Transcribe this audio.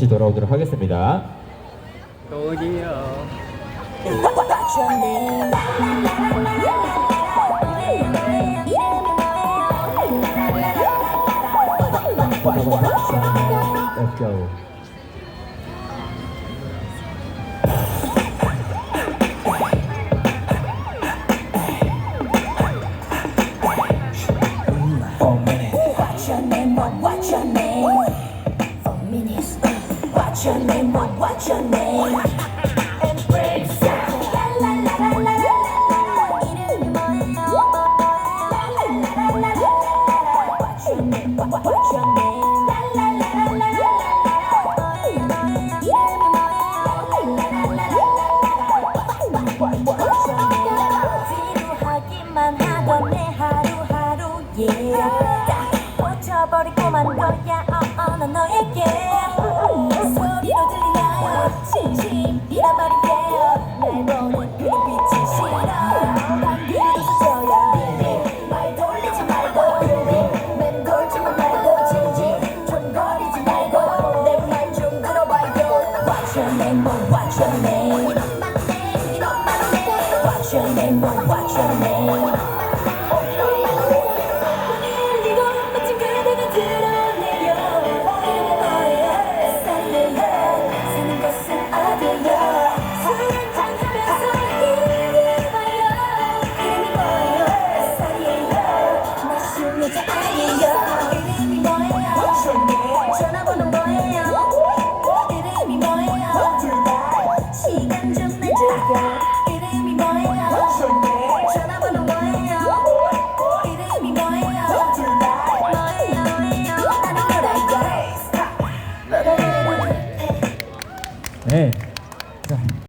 다시 돌아오도록 하겠습니다. minutes. What's your name? What? What's your name? And break sound. La la la la la la la. 이름이 뭐예요? La la. What's your name? What? What? What's your name? La la la. 이름이 뭐예요? La la. What? What's your name? 지루하기만 하던 내 하루하루 yeah. 다 꽂혀버리고만 거야 어, 어, 난 너에게 name, oh, what's your name. What's your name, oh, what's your name. 좀내